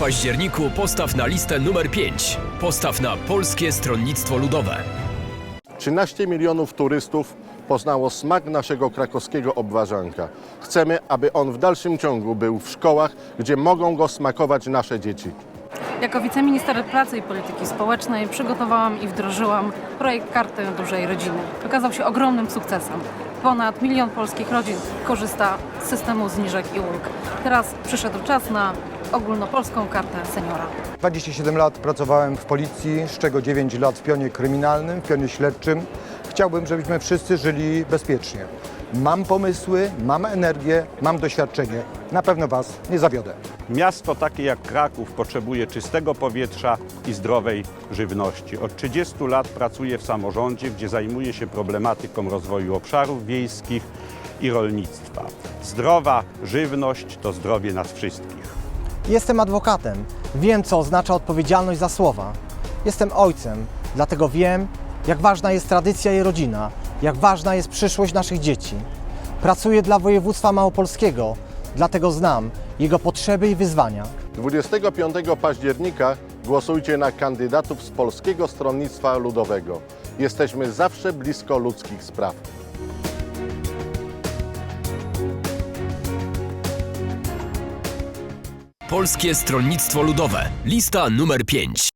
październiku postaw na listę numer 5. Postaw na Polskie Stronnictwo Ludowe. 13 milionów turystów poznało smak naszego krakowskiego obwarzanka. Chcemy, aby on w dalszym ciągu był w szkołach, gdzie mogą go smakować nasze dzieci. Jako wiceminister pracy i polityki społecznej przygotowałam i wdrożyłam projekt Karty Dużej Rodziny. Okazał się ogromnym sukcesem. Ponad milion polskich rodzin korzysta z systemu zniżek i ulg. Teraz przyszedł czas na ogólnopolską kartę seniora. 27 lat pracowałem w policji, z czego 9 lat w pionie kryminalnym, w pionie śledczym. Chciałbym, żebyśmy wszyscy żyli bezpiecznie. Mam pomysły, mam energię, mam doświadczenie. Na pewno Was nie zawiodę. Miasto takie jak Kraków potrzebuje czystego powietrza i zdrowej żywności. Od 30 lat pracuję w samorządzie, gdzie zajmuję się problematyką rozwoju obszarów wiejskich i rolnictwa. Zdrowa żywność to zdrowie nas wszystkich. Jestem adwokatem. Wiem, co oznacza odpowiedzialność za słowa. Jestem ojcem, dlatego wiem, jak ważna jest tradycja i rodzina, jak ważna jest przyszłość naszych dzieci. Pracuję dla województwa małopolskiego, dlatego znam jego potrzeby i wyzwania. 25 października głosujcie na kandydatów z Polskiego Stronnictwa Ludowego. Jesteśmy zawsze blisko ludzkich spraw. Polskie Stronnictwo Ludowe. Lista numer 5.